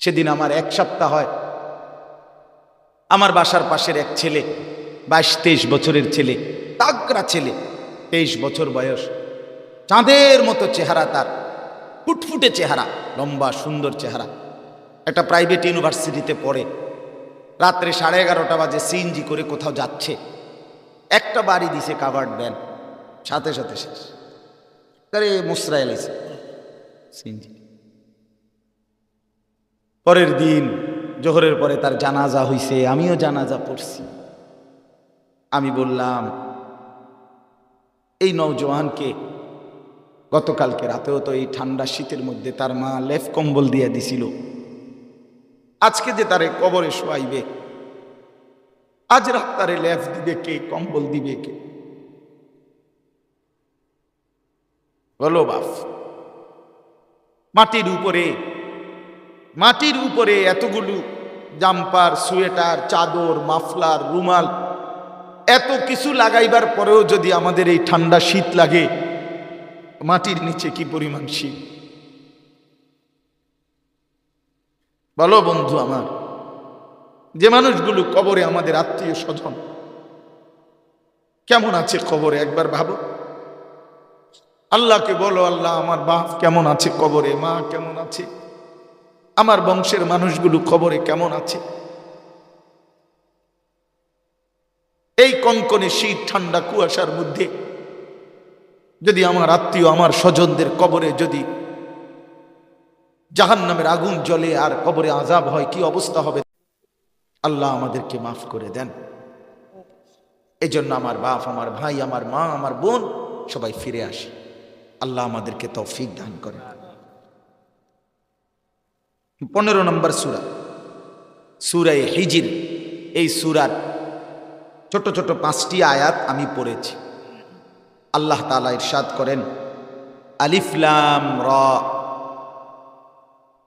সেদিন আমার এক সপ্তাহ হয়। আমার বাসার পাশের এক ছেলে, বাইশ তেইশ বছরের ছেলে তাগরা ছেলে, তেইশ বছর বয়স। চাঁদের মতো চেহারা তার, ফুটফুটে চেহারা, লম্বা, সুন্দর চেহারা। একটা প্রাইভেট ইউনিভার্সিটিতে পড়ে। রাত্রে সাড়ে এগারোটা বাজে সিএনজি করে কোথাও যাচ্ছে। একটা বাড়ি দিছে কাভার্ড ভ্যান। সাথে সাথে শেষ। মুসরা এলাইছে সিএনজি। পরের দিন জোহরের পরে তার জানাজা হইছে, আমিও জানাজা পড়ছি। আমি বললাম, এই নৌজওয়ানকে গতকালকে রাতেও তো এই ঠান্ডা শীতের মধ্যে তার মা লেফ কম্বল দিয়ে দিছিল। আজকে যে তারে কবরে শোয়াইবে, আজ রাত তারে লেফ দিবে কে, কম্বল দিবে কে? বলো বাপ, মাটির উপরে মাটির উপরে এতগুলো জাম্পার, সোয়েটার, চাদর, মাফলার, রুমাল, এত কিছু লাগাইবার পরেও যদি আমাদের এই ঠান্ডা শীত লাগে, মাটির নিচে কি পরিমাণ শীত? বলো বন্ধু আমার, যে মানুষগুলো কবরে আমাদের আত্মীয় স্বজন, কেমন আছে কবরে? একবার ভাবো। আল্লাহকে বলো, আল্লাহ আমার বাপ কেমন আছে কবরে? মা কেমন আছে? আমার বংশের মানুষগুলো খবরে কেমন আছে? এই কনকনে শীত, ঠান্ডা, কুয়াশার মধ্যে যদি আমার আত্মীয়, আমার স্বজনদের কবরে যদি জাহান নামের আগুন জ্বলে আর কবরে আজাব হয়, কি অবস্থা হবে? আল্লাহ আমাদেরকে মাফ করে দেন। এই জন্য আমার বাপ, আমার ভাই, আমার মা, আমার বোন সবাই ফিরে আসে। আল্লাহ আমাদেরকে তৌফিক দান করেন। পনেরো নম্বর সুরা। সুরায় হিজির। এই সুরার ছোট ছোট পাঁচটি আয়াত আমি পড়েছি। আল্লাহ তালা ইরশাদ করেন আলিফলাম র।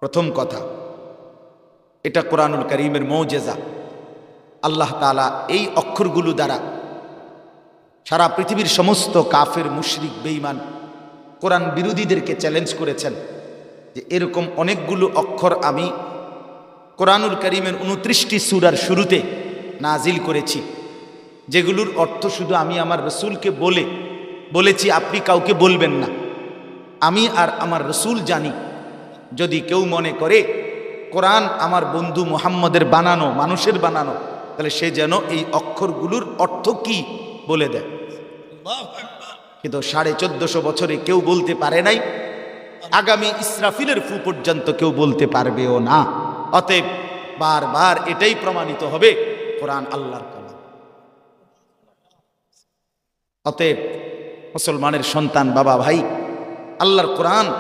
প্রথম কথা, এটা কোরআনুল করিমের মৌজেজা। আল্লাহ তালা এই অক্ষরগুলো দ্বারা সারা পৃথিবীর সমস্ত কাফের, মুশরিক, বেঈমান, কোরআন বিরোধীদেরকে চ্যালেঞ্জ করেছেন। যে এরকম অনেকগুলো অক্ষর আমি কোরআনুল করিমের উনত্রিশটি সুরার শুরুতে নাজিল করেছি, যেগুলোর অর্থ শুধু আমি আমার রসুলকে বলে, বলেছি, আপনি কাউকে বলবেন না। আমি আর আমার রসুল জানি, যদি কেউ মনে করে, কোরআন আমার বন্ধু মোহাম্মদের বানানো, মানুষের বানানো, তাহলে সে যেন এই অক্ষরগুলোর অর্থ কি বলে দেয়। কিন্তু সাড়ে চোদ্দশো বছরে কেউ বলতে পারে নাই আগামী ইসরাফিলের ফু পর্যন্ত কেউ বলতে পারবেও না। অতএব বারবার এটাই প্রমাণিত হবে কোরআন আল্লাহর কালাম। অতএব মুসলমানের সন্তান, বাবা, ভাই, আল্লাহর কোরআন,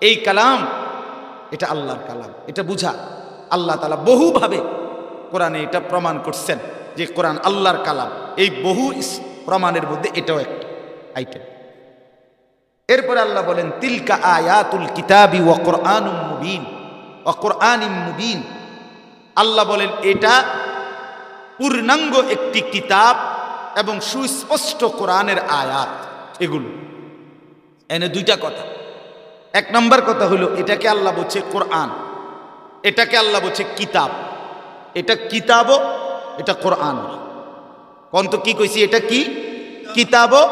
এই কালাম, এটা আল্লাহর কালাম। এটা বুঝা। আল্লাহ তালা বহুভাবে কোরআনে এটা প্রমাণ করছেন যে কোরআন আল্লাহর কালাম। এই বহু প্রমাণের মধ্যে এটাও একটা আইটেম এরপরে আল্লাহ বলেন, তিলকা আয়াতুল কিতাবি ওয়া কোরআনুম মুবিন। ওয়া কোরআনিম মুবিন। আল্লাহ বলেন, এটা পূর্ণাঙ্গ একটি কিতাব এবং সুস্পষ্ট কোরআনের আয়াত এগুলো। এনে দুইটা কথা। এক নম্বর কথা হলো, এটাকে আল্লাহ বলছে কোরআন। এটাকে আল্লাহ বলছে কিতাব। এটা কিতাবও, এটা কোরআন কন্ত কি কইছি? এটা কি? কিতাবও,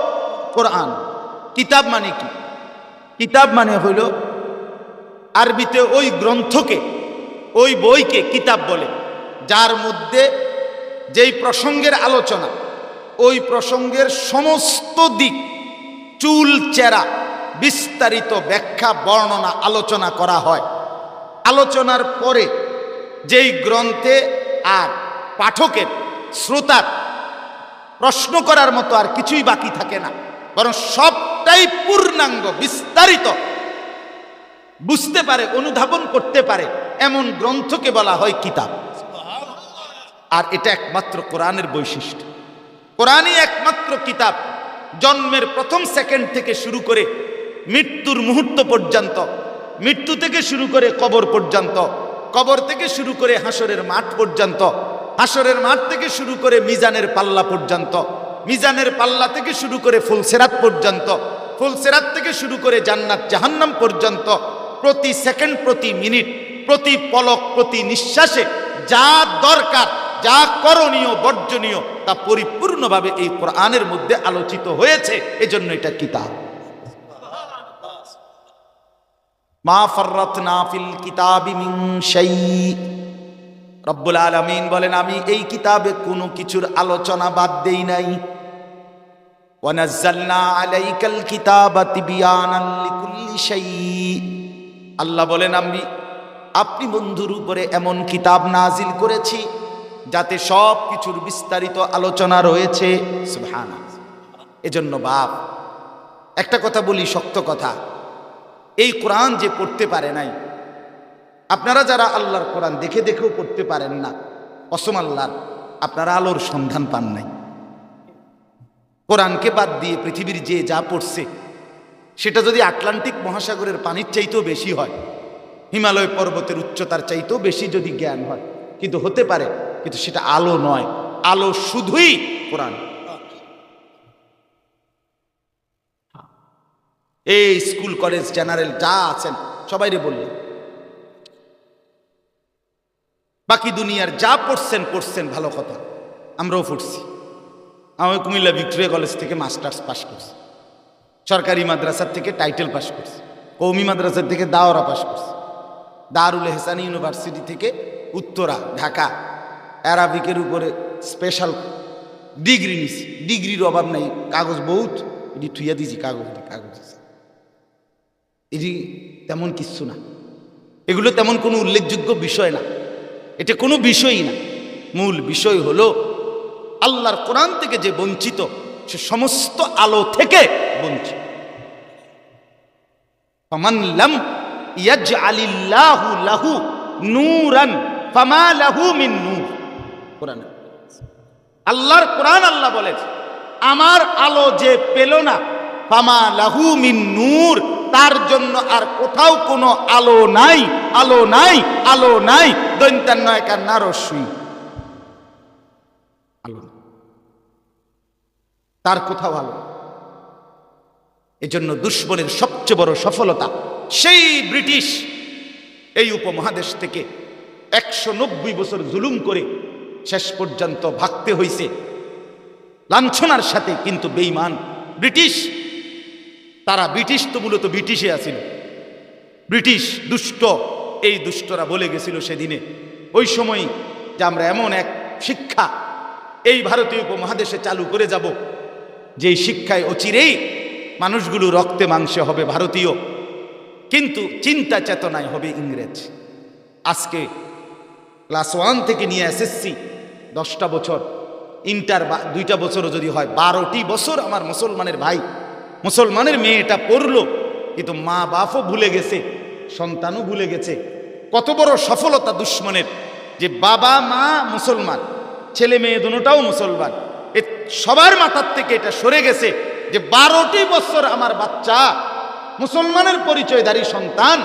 কোরআন। কিতাব মানে কি? কিতাব মানে হইল আরবিতে ওই গ্রন্থকে, ওই বইকে কিতাব বলে, যার মধ্যে যেই প্রসঙ্গের আলোচনা, ওই প্রসঙ্গের সমস্ত দিক, চুল, চেরা, বিস্তারিত ব্যাখ্যা, বর্ণনা, আলোচনা করা হয়। আলোচনার পরে যেই গ্রন্থে আর পাঠকের, শ্রোতার প্রশ্ন করার মতো আর কিছুই বাকি থাকে না, বরং সবটাই পূর্ণাঙ্গ, বিস্তারিত। বুঝতে পারে, অনুধাবন করতে পারে, এমন গ্রন্থকে বলা হয় কিতাব। আর এটা একমাত্র কোরআনের বৈশিষ্ট্য। কোরআনই একমাত্র কিতাব, জন্মের প্রথম সেকেন্ড থেকে শুরু করে মৃত্যুর মুহূর্ত পর্যন্ত, মৃত্যু থেকে শুরু করে কবর পর্যন্ত, কবর থেকে শুরু করে হাসরের মাঠ পর্যন্ত, হাসরের মাঠ থেকে শুরু করে মিজানের পাল্লা পর্যন্ত মিজানের পাল্লা থেকে শুরু করে ফুলসেরাত পর্যন্ত ফুলসেরাত থেকে শুরু করে জান্নাত, জাহান্নাম পর্যন্ত প্রতি সেকেন্ড, প্রতি মিনিট, প্রতি পলক, প্রতি নিঃশ্বাসে যা দরকার, যা করণীয়, বর্জনীয় তা পরিপূর্ণভাবে এই কোরআনের মধ্যে আলোচিত হয়েছে। এজন্য এটা কিতাব। মা ফররাতনা ফিল কিতাবি শাই রব্বুল আলামিন বলেন, আমি এই কিতাবে কোনো কিছুর আলোচনা বাদ দেই নাই। আলাইকাল আল্লাহ বলেন, আমি, আপনি বন্ধুর উপরে এমন কিতাব নাজিল করেছি যাতে সব কিছুর বিস্তারিত আলোচনা রয়েছে। এজন্য বাপ, একটা কথা বলি, শক্ত কথা। এই কোরআন যে পড়তে পারে নাই, আপনারা যারা আল্লাহর কোরআন দেখে দেখেও পড়তে পারেন না, অসম আল্লাহর, আপনারা আলোর সন্ধান পান নাই। কোরআনকে বাদ দিয়ে পৃথিবীর যে যা পড়ছে, সেটা যদি আটলান্টিক মহাসাগরের পানির চাইতেও বেশি হয়, হিমালয় পর্বতের উচ্চতার চাইতেও বেশি যদি জ্ঞান হয়, কিন্তু হতে পারে, কিন্তু সেটা আলো নয়। আলো শুধুই কোরআন। এই স্কুল, কলেজ, জেনারেল যা আছেন সবাইরে বললেন। বাকি দুনিয়ার যা পড়ছেন পড়ছেন ভালো কথা। আমরাও পড়ছি। আমি কুমিল্লা ভিক্টোরিয়া কলেজ থেকে মাস্টার্স পাশ করছি। সরকারি মাদ্রাসার থেকে টাইটেল পাশ করছি। কৌমি মাদ্রাসার থেকে দাওরা পাশ করছি। দারুল এহসান ইউনিভার্সিটি থেকে উত্তরা, ঢাকা। অ্যারাবিকের উপরে স্পেশাল ডিগ্রি নিছি। ডিগ্রির অভাব নাই। কাগজ বহুত। এটি থুইয়া দিছি, কাগজ কাগজ এটি তেমন কিচ্ছু না। এগুলো তেমন কোনো উল্লেখযোগ্য বিষয় না। এটা কোনো বিষয়ই না। মূল বিষয় হলো আল্লাহর কোরআন থেকে যে বঞ্চিত, সে সমস্ত আলো থেকে বঞ্চিত। ফামান লাম ইয়াজআলিল্লাহু লাহু নূরান ফামা লাহু মিন নূর। কোরআন আল্লাহর কোরআন আল্লাহ বলেছে, আমার আলো যে পেল না, ফামা লাহু মিন নূর, তার জন্য আর কোথাও কোনো আলো নাই আলো নাই আলো নাই দৈন্তান্নয়কার নারস্বী আলো নাই। তার কোথাও ভালো। এজন্য দুশ্মনের সবচেয়ে বড় সফলতা সেই ব্রিটিশ এই উপমহাদেশ থেকে একশো নব্বই বছর জুলুম করে শেষ পর্যন্ত ভাগতে হইছে। লাঞ্ছনার সাথে কিন্তু বেইমান ব্রিটিশ। তারা ব্রিটিশ তো মূলত ব্রিটিশে আছিল। ব্রিটিশ দুষ্ট, এই দুষ্টরা বলে গেছিল সেদিনে, ওই সময় যে আমরা এমন এক শিক্ষা এই ভারতীয় উপমহাদেশে চালু করে যাব যেই শিক্ষায় অচিরেই মানুষগুলো রক্তে মাংসে হবে ভারতীয়, কিন্তু চিন্তা চেতনায় হবে ইংরেজ। আজকে ক্লাস ওয়ান থেকে নিয়ে এসএসসি দশটা বছর, ইন্টার বা দুইটা বছরও যদি হয়, বারোটি বছর আমার মুসলমানের ভাই, মুসলমানের মেয়েটা পড়ল, কিন্তু মা বাপও ভুলে গেছে, সন্তানও ভুলে গেছে। কত বড় সফলতা দুশ্মনের, যে বাবা, মা মুসলমান, ছেলে মেয়ে দুটাও মুসলমান। সবার মাথার থেকে এটা সরে গেছে যে বারোটি বছর আমার বাচ্চা, মুসলমানের পরিচয়ধারী সন্তান,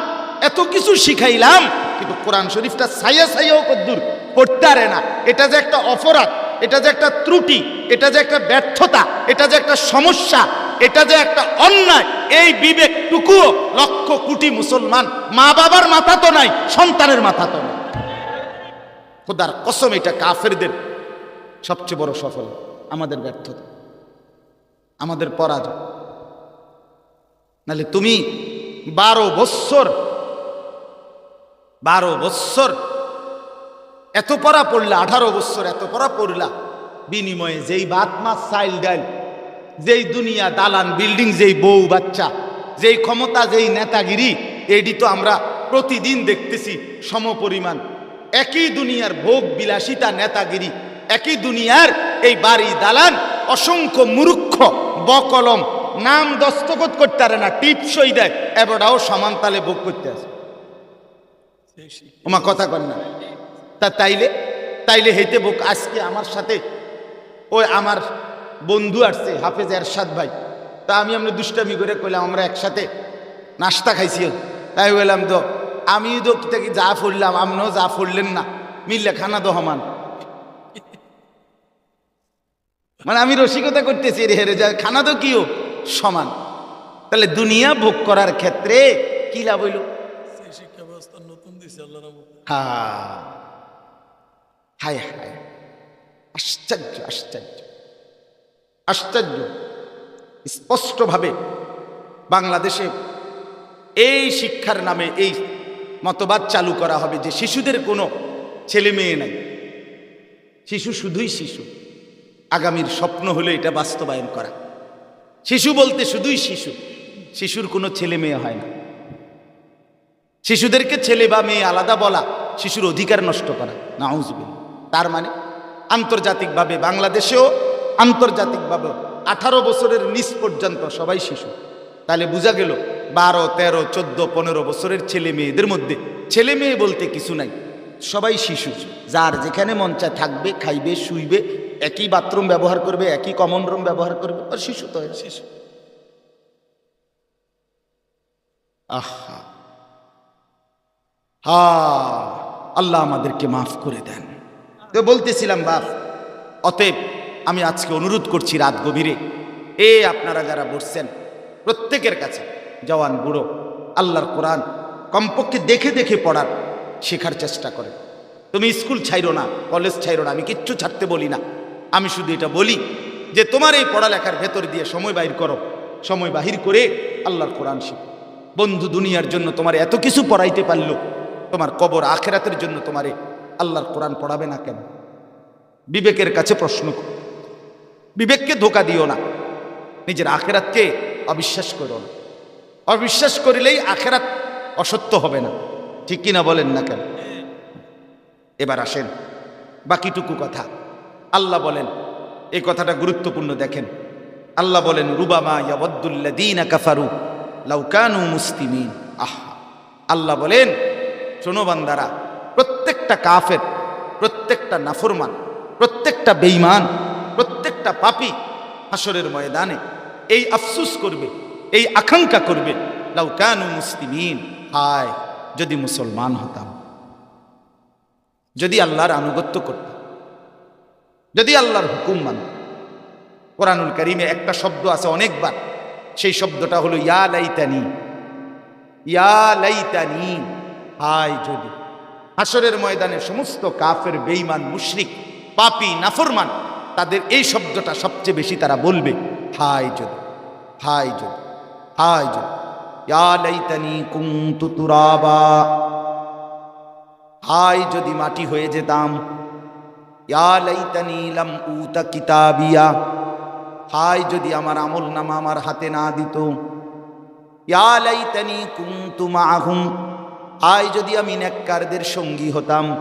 এত কিছু শিখাইলাম, কিন্তু কোরআন শরীফটা সাইয়া সাইয়াও কদ্দুর পড়তে পারে না। এটা যে একটা অপরাধ, এটা যে একটা ত্রুটি, এটা যে একটা ব্যর্থতা, এটা যে একটা সমস্যা, এটা যে একটা অন্যায়, এই বিবেকটুকুও লক্ষ কোটি মুসলমান মা বাবার মাথা তো নাই, সন্তানের মাথা তো নাই। খোদার কসম এটা কাফেরদের সবচেয়ে বড় সফল। আমাদের ব্যর্থতা, আমাদের পরাজয়। নাহলে তুমি বারো বৎসর বারো বৎসর এত পড়া পড়লা, আঠারো বৎসর এত পড়া পড়লা, বিনিময়ে যেই ভাত মাছ চাইল ডাইল, যেই দুনিয়া, দালান, বিল্ডিং, যেই বউ বাচ্চা, যেই ক্ষমতা, যেই নেতাগিরি এটি তো আমরা প্রতিদিন দেখতেছি সমপরিমাণ। একই দুনিয়ার ভোগ বিলাসিতা নেতাগিরি, একই দুনিয়ার এই বাড়ি দালান, অসংখ্য মূর্খ, বকলম, নাম দস্তখত করতে পারে না টিপসই দেয় এবারটাও সমান তালে ভোগ করতে আসে ওমা কথা কর না। তা তাইলে তাইলে হেঁটে ভোগ আজকে আমার সাথে, ওই আমার বন্ধু আসছে, হাফেজ এরশাদ ভাই। তা আমি আমরা দুষ্টামি করে কইলাম, আমরা একসাথে নাস্তা খাইছি। তাই বললাম তো আমি তো কি যা ফুরলাম আপনিও যা ফুরলেন না মিললে খানা তো সমান মানে আমি রসিকতা করতেছি রে হেরে যা খানা তো কিও? সমান। তাহলে দুনিয়া ভোগ করার ক্ষেত্রে কি লাভ হইল? শিক্ষা ব্যবস্থা নতুন দিছে আল্লাহ হা হায় হায়। আশ্চর্য আশ্চর্য। আশ্চর্য। স্পষ্টভাবে বাংলাদেশে এই শিক্ষার নামে এই মতবাদ চালু করা হবে যে শিশুদের কোনো ছেলে মেয়ে নাই। শিশু শুধুই শিশু। আগামীর স্বপ্ন হলো এটা বাস্তবায়ন করা। শিশু বলতে শুধুই শিশু। শিশুর কোনো ছেলে মেয়ে হয় না। শিশুদেরকে ছেলে বা মেয়ে আলাদা বলা, শিশুর অধিকার নষ্ট করা না নাউজবিল তার মানে আন্তর্জাতিকভাবে বাংলাদেশেও আন্তর্জাতিকভাবে আঠারো বছরের নিচ পর্যন্ত সবাই শিশু। তাহলে বোঝা গেল, বারো, তেরো, চোদ্দ, পনেরো বছরের ছেলে মেয়েদের মধ্যে ছেলে মেয়ে বলতে কিছু নাই। সবাই শিশু। যার যেখানে মন চায় থাকবে, খাইবে, শুইবে একই বাথরুম ব্যবহার করবে, একই কমন রুম ব্যবহার করবে। আর শিশু তো শিশু। আহা। হা, আল্লাহ আমাদেরকে মাফ করে দেন। তো বলতেছিলাম, বাপ, অতএব আমি আজকে অনুরোধ করছি রাত গভীরে। এ আপনারা যারা বসছেন, প্রত্যেকের কাছে, জওয়ান বুড়ো, আল্লাহর কোরআন, কমপক্ষে দেখে দেখে পড়ার শেখার চেষ্টা করেন। তুমি স্কুল ছাইরো না, কলেজ ছাইরো না, আমি কিচ্ছু ছাড়তে বলি না। আমি শুধু এটা বলি যে তোমার এই পড়ালেখার ভেতর দিয়ে সময় বাহির করো। সময় বাহির করে আল্লাহর কোরআন শিখো। বন্ধু, দুনিয়ার জন্য তোমার এত কিছু পড়াইতে পারল। তোমার কবর আখেরাতের জন্য তোমারে আল্লাহর কোরআন পড়াবে না কেন? বিবেকের কাছে প্রশ্ন করো। বিবেককে ধোকা দিও না। নিজের আখেরাতকে অবিশ্বাস করো না। অবিশ্বাস করিলেই আখেরাত অসত্য হবে না। ঠিক কিনা বলেন না কেন? এবার আসেন বাকিটুকু কথা। আল্লাহ বলেন, এই কথাটা গুরুত্বপূর্ণ দেখেন। আল্লাহ বলেন, রুবামা মুসলিমিন। আহা। আল্লাহ বলেন, শোনো বান্দারা, প্রত্যেকটা কাফের, প্রত্যেকটা নাফরমান, প্রত্যেকটা বেঈমান, প্রত্যেকটা পাপী হাসরের ময়দানে এই আফসুস করবে, এই আকাঙ্ক্ষা করবে লাউকানু মুসলিমিন। হায়, যদি মুসলমান হতাম, যদি আল্লাহর আনুগত্য করতাম। যদি আল্লাহর হুকুম মানত কোরআনুল করিমে একটা শব্দ আছে অনেকবার। সেই শব্দটা হলো, ইয়া লাইতানি। ইয়া লাইতানি। হায় যদি। হাসরের ময়দানে সমস্ত কাফের, বেঈমান, মুশরিক, পাপি, নাফরমান, তাদের এই শব্দটা সবচেয়ে বেশি তারা বলবে, হায় যদি। হায় যদি। হায় যদি। ইয়া লাইতানি কুনতু তুরাবা। হায় যদি মাটি হয়ে যেতাম ইয়া লাইতানি লাম উতা কিতাবিয়া। হায়, যদি আমার আমল নামা আমার হাতে না দিত। ইয়া লাইতানি কুনতু মাআহুম। হায়, যদি আমি নেককারদের সঙ্গী হতাম।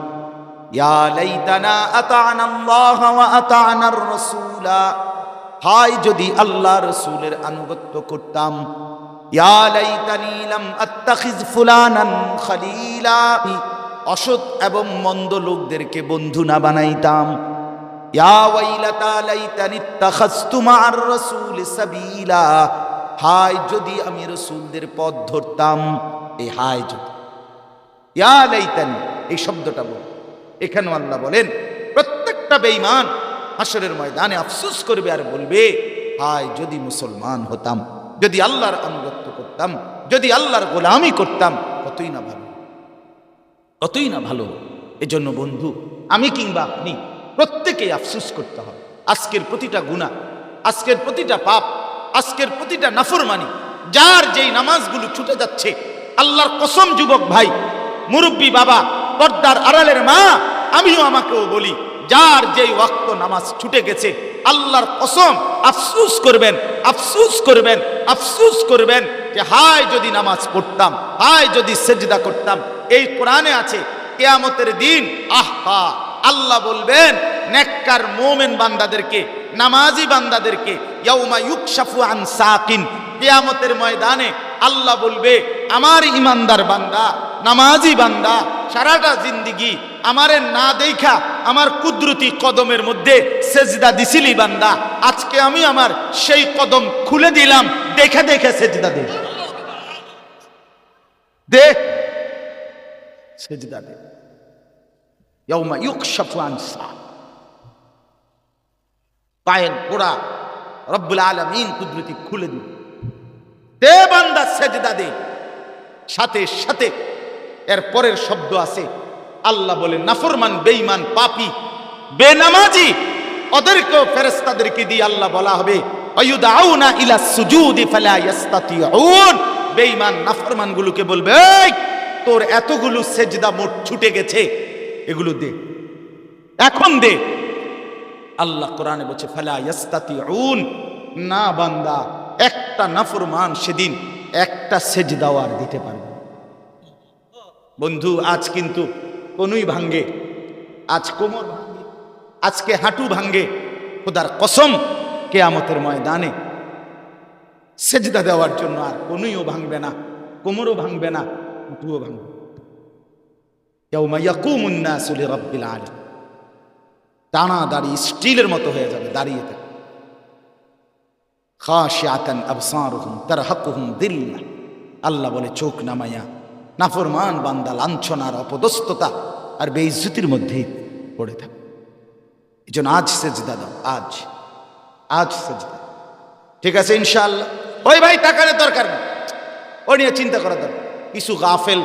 ইয়া লাইতানা আতানা আল্লাহ ওয়া আতানার রাসূলা। হায়, যদি আল্লাহ রসুলের আনুগত্য করতাম। ইয়া লাইতানি লাম আত্তাখিজ ফুলানান খলিলা। অসৎ এবং মন্দ লোকদেরকে বন্ধু না বানাইতাম। হায়, যদি আমি রসুলদের পথ ধরতাম এই হায় যদি। ইয়া লাইতানি, এই শব্দটা বল। এখানেও আল্লাহ বলেন, প্রত্যেকটা বেঈমান হাসরের ময়দানে আফসোস করবে আর বলবে, হায়, যদি মুসলমান হতাম, যদি আল্লাহর আনুগত্য করতাম, যদি আল্লাহর গোলামি করতাম, কতই না ভালো। কতই না ভালো। এজন্য বন্ধু, আমি কিংবা আপনি প্রত্যেকেই আফসুস করতে হবে আজকের প্রতিটা গুণা আজকের প্রতিটা পাপ, আজকের প্রতিটা নাফরমানি, যার যেই নামাজগুলো ছুটে যাচ্ছে, আল্লাহর কসম যুবক ভাই, মুরব্বী বাবা, পর্দার আড়ালের মা, আমিও আমাকেও বলি যার যেই ওয়াক্ত নামাজ ছুটে গেছে, আল্লাহর কসম আফসুস করবেন আফসুস করবেন আফসুস করবেন যে, হায় যদি নামাজ পড়তাম, হায় যদি সেজদা করতাম। এই কোরআনে আছে, কেয়ামতের দিন, আহা আল্লাহ বলবেন, নেককার মোমেন বান্দাদেরকে, নামাজি বান্দাদেরকে, ইয়াউমা ইউকশাফু আন সাকিন, কেয়ামতের ময়দানে আল্লাহ বলবে, আমার ইমানদার বান্দা নামাজি বান্দা, সারাটা জিন্দিগি আমারে না দেখা আমার কুদরতি কদমের মধ্যে সেজদা দিছিলি বান্দা। আজকে আমি আমার সেই কদম খুলে দিলাম, দেখে দেখে সেজদা দে। সাথে সাথে এর পরের শব্দ আছে। আল্লাহ বলে, নাফরমান, বেঈমান, পাপি, বেনামাজি, ওদেরকেও ফেরেস্তাদেরকে দিয়ে আল্লাহ বলা হবে আয়ুদাউনা ইলা সুজুদি ফালা ইয়াস্তাতিউন। বেঈমান নাফরমান গুলোকে বলবে তোর এতগুলো সেজদা মোট ছুটে গেছে, এগুলো দে। এখন দে। আল্লাহ কোরআনে বলছে, ফালা ইয়াস্তাতিউন। না বান্দা, একটা নাফরমান সেদিন একটা সেজদাও আর দিতে পারবে। বন্ধু, আজ কিন্তু কোনই ভাঙ্গে। আজ কোমর ভাঙ্গে, আজকে হাঁটু ভাঙ্গে। খোদার কসম কেয়ামতের ময়দানে সেজদা দেওয়ার জন্য আর কোনইও ভাঙবে না, কোমরও ভাঙবে না, হাঁটুও ভাঙবে টানা দাঁড়িয়ে স্টিলের মতো হয়ে যাবে, দাঁড়িয়ে থাকে। খাশিয়াতান আবসারুহুম, তারহাকুহুম দিল্লা। আল্লাহ বলে, চোখ নামাইয়া নাফরমান বান্দা, লাঞ্ছনার অপদস্ততা আর বেইজ্জতির মধ্যেই পড়ে থাকে। এই জন্য আজ সেজদা দাও, আজ আজ সেজদা। ঠিক আছে ইনশাল্লাহ ওই ভাই টাকার দরকার নেই। ও নিয়ে চিন্তা করা দরকার কিছু গাফেল,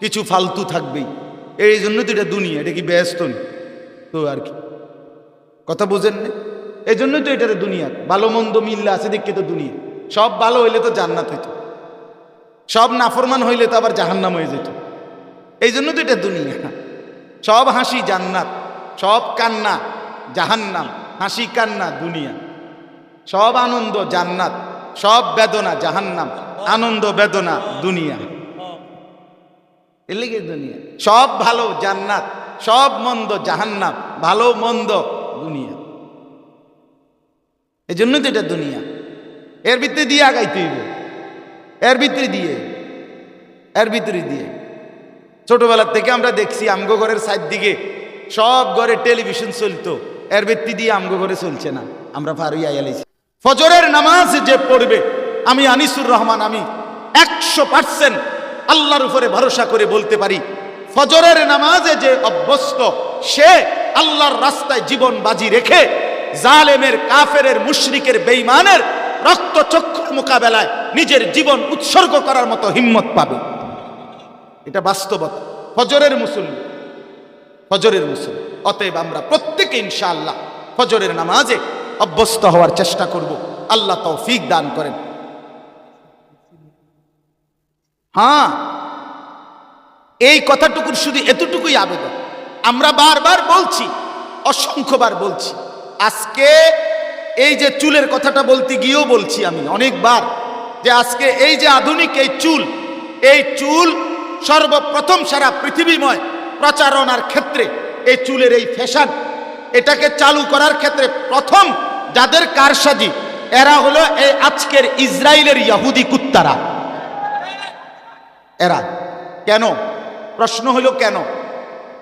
কিছু ফালতু থাকবেই। এই জন্য তো এটা দুনিয়া, এটা কি ব্যস্ত তো আর কি। কথা বোঝেন না? এই জন্যই তো এটার দুনিয়া। ভালো মন্দ মিল্লা আছে দেখে তো দুনিয়া। সব ভালো হইলে তো জান্নাত হইতো। সব নাফরমান হইলে তো আবার জাহান্নাম হয়ে যেত। এই জন্য তো এটা দুনিয়া। সব হাসি জান্নাত, সব কান্না জাহান্নাম, হাসি কান্না দুনিয়া। সব আনন্দ জান্নাত, সব বেদনা জাহান্নাম, আনন্দ বেদনা দুনিয়া। এর লেগে দুনিয়া। সব ভালো জান্নাত, সব মন্দ জাহান্নাম, ভালো মন্দ দুনিয়া। এই জন্য তো এটা দুনিয়া। এর ভিতরে দিয়ে আগাইতে হইব। এর ভিতরে দিয়ে, এর ভিতরে দিয়ে। ছোটবেলার থেকে আমরা দেখছি আমগো ঘরের সাইড দিকে সব ঘরে টেলিভিশন চলতো, এর ভিত্তি দিয়ে আমগো ঘরে চলছে না। আমরা ফারুই আয়ালাইছি ফজরের নামাজ যে পড়বে, আমি আনিসুর রহমান, আমি একশো পার্সেন্ট আল্লাহর উপরে ভরসা করে বলতে পারি, ফজরের নামাজে যে অভ্যস্ত, সে আল্লাহর রাস্তায় জীবন বাজি রেখে জালেমের কাফের মুশরিকের বেইমানের রক্ত চক্ষুর মোকাবেলায় নিজের জীবন উৎসর্গ করার মতো হিম্মত পাবে। এটা বাস্তবতা। ফজরের মুসল্লি। ফজরের মুসল্লি। অতএব আমরা প্রত্যেকে ইনশাআল্লাহ ফজরের নামাজে অভ্যস্ত হওয়ার চেষ্টা করব। আল্লাহ তৌফিক দান করেন। হ্যাঁ এই কথাটুকুর শুধু এতটুকুই আবেদন। আমরা বারবার বলছি, অসংখ্যবার বলছি, আজকে এই যে চুলের কথাটা বলতে গিয়েও বলছি আমি অনেকবার যে আজকে এই যে আধুনিক এই চুল এই চুল সর্বপ্রথম সারা পৃথিবীময় প্রচারণার ক্ষেত্রে এই চুলের এই ফ্যাশন, এটাকে চালু করার ক্ষেত্রে প্রথম যাদের কারসাজি, এরা হলো এই আজকের ইসরায়েলের ইয়াহুদি কুত্তারা। এরা। কেন? প্রশ্ন হলো কেন?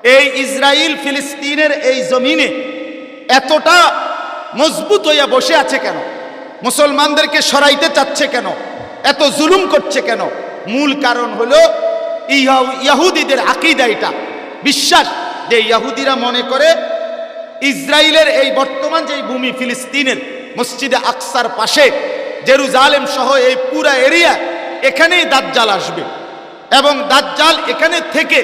এই ইসরায়েল ফিলিস্তিনের এই জমিনে এতটা মজবুত হইয়া বসে আছে কেন? মুসলমানদেরকে সরাইতে চাচ্ছে কেন? এত জুলুম করছে কেন? মূল কারণ হলো ইয়াহুদিদের আকিদা এটা। বিশ্বাস যে ইয়াহুদিরা মনে করে ইসরায়েলের এই বর্তমান যে ভূমি ফিলিস্তিনের মসজিদে আকসার পাশে, জেরুজালেম সহ এই পুরা এরিয়া, এখানেই দাজ্জাল আসবে। এবং দাজ্জাল এখানে থেকে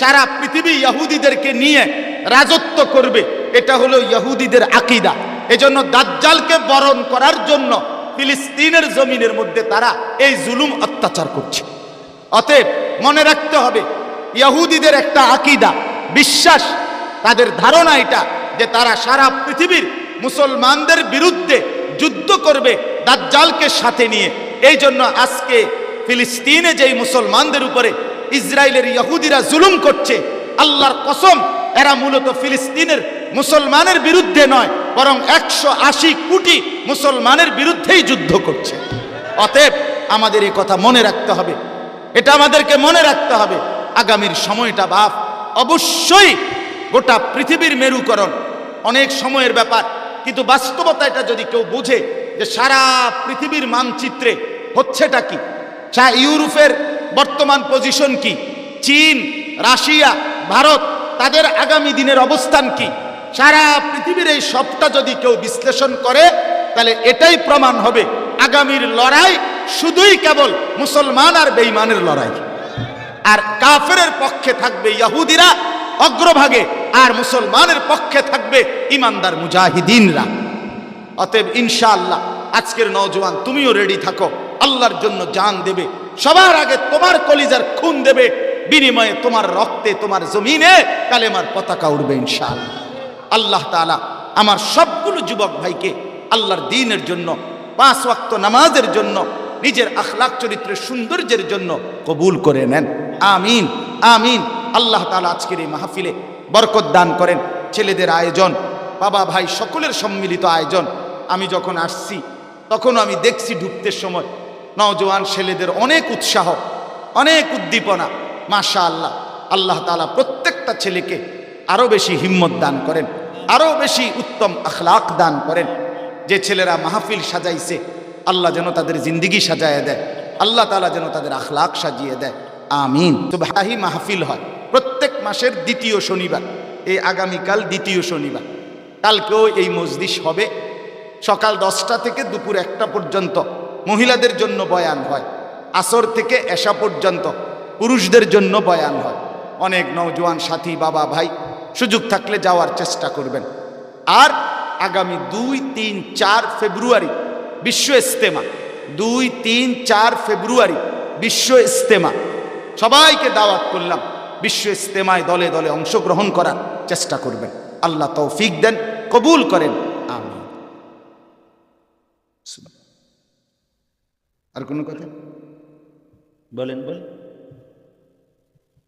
সারা পৃথিবী ইয়াহুদিদেরকে নিয়ে রাজত্ব করবে। এটা হলো ইয়াহুদিদের আকিদা। এজন্য দাজ্জালকে বরণ করার জন্য ফিলিস্তিনের জমিনের মধ্যে তারা এই জুলুম অত্যাচার করছে। অতএব মনে রাখতে হবে, ইয়াহুদিদের একটা আকিদা, বিশ্বাস, তাদের ধারণা এটা যে তারা সারা পৃথিবীর মুসলমানদের বিরুদ্ধে যুদ্ধ করবে দাজ্জালকে সাথে নিয়ে। এই জন্য আজকে ফিলিস্তিনে যেই মুসলমানদের উপরে ইসরায়েলের ইহুদিরা জুলুম করছে, আল্লাহর কসম, এরা মূলত ফিলিস্তিনের মুসলমানের বিরুদ্ধে নয় বরং একশো আশি কোটি মুসলমানের বিরুদ্ধেই যুদ্ধ করছে। অতএব আমাদের এই কথা মনে রাখতে হবে। এটা আমাদেরকে মনে রাখতে হবে। আগামীর সময়টা বাপ, অবশ্যই গোটা পৃথিবীর মেরুকরণ অনেক সময়ের ব্যাপার। কিন্তু বাস্তবতা এটা যদি কেউ বোঝে যে সারা পৃথিবীর মানচিত্রে হচ্ছেটা কি? চা, ইউরোপের বর্তমান পজিশন কি? চীন, রাশিয়া, ভারত, তাদের আগামী দিনের অবস্থান কি? সারা পৃথিবীর এই সবটা যদি কেউ বিশ্লেষণ করে, তাহলে এটাই প্রমাণ হবে। আগামীর লড়াই শুধুই কেবল মুসলমান আর বেঈমানের লড়াই। আর কাফেরের পক্ষে থাকবে ইয়াহুদিরা অগ্রভাগে, আর মুসলমানের পক্ষে থাকবে ইমানদার মুজাহিদিনরা। অতএব ইনশাআল্লাহ, আজকের নওজোয়ান, তুমিও রেডি থাকো। আল্লাহর জন্য জান দেবে। সবার আগে তোমার কলিজার খুন দেবে। বিনিময়ে তোমার রক্তে, তোমার জমিনে কালেমার পতাকা উঠবে ইনশাআল্লাহ। আল্লাহ তাআলা আমার সবগুলো যুবক ভাইকে আল্লাহর দিনের জন্য, পাঁচ ওয়াক্ত নামাজের জন্য, নিজের আখলাক চরিত্রের সৌন্দর্যের জন্য কবুল করে নেন। আমিন আমিন। আল্লাহ তাআলা আজকের এই মাহফিলে বরকত দান করেন। ছেলেদের আয়োজন, বাবা ভাই সকলের সম্মিলিত আয়োজন। আমি যখন আসছি, তখন আমি দেখছি ঢুকতে সময় নওজোয়ান ছেলেদের অনেক উৎসাহ, অনেক উদ্দীপনা। মাশা আল্লাহ আল্লাহ তাআলা প্রত্যেকটা ছেলেকে আরও বেশি হিম্মত দান করেন, আরও বেশি উত্তম আখলাক দান করেন। যে ছেলেরা মাহফিল সাজাইছে, আল্লাহ যেন তাদের জিন্দিগি সাজায় দেয়, আল্লাহ তালা যেন তাদের আখলাক সাজিয়ে দেয়। আমিন। তো ভাই মাহফিল হয়। প্রত্যেক মাসের দ্বিতীয় শনিবার, এই আগামীকাল দ্বিতীয় শনিবার। কালকেও এই মজলিস হবে। সকাল দশটা থেকে দুপুর একটা পর্যন্ত মহিলাদের জন্য বয়ান হয়। আসর থেকে এশা পর্যন্ত পুরুষদের জন্য বয়ান হয়। অনেক নৌজওয়ান সাথী বাবা ভাই সুযোগ থাকলে যাওয়ার চেষ্টা করবেন। আর আগামী দুই তিন চার ফেব্রুয়ারি বিশ্ব ইস্তেমা দুই তিন চার ফেব্রুয়ারি বিশ্ব ইস্তেমা সবাইকে দাওয়াত করলাম বিশ্ব ইস্তেমায় দলে দলে অংশগ্রহণ করার চেষ্টা করবেন। আল্লাহ তৌফিক দেন কবুল করেন। আমি আর কোনো কথা? বলেন বলেন।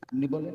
আপনি বলেন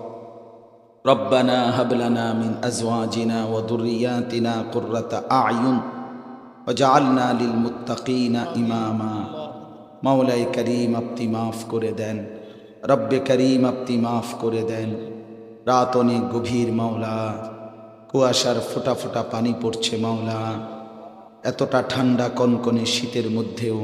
ربنا هب لنا من ازواجنا وذرياتنا قرة اعين وجعلنا للمتقين اماما মাওলাই করিম আপনি মাফ করে দেন রব্বে করিম আপনি মাফ করে দেন রাত অনেক গভীর মাওলা কুয়াশার ফোটা ফোটা পানি পড়ছে মাওলা এতটা ঠান্ডা কনকনে শীতের মধ্যেও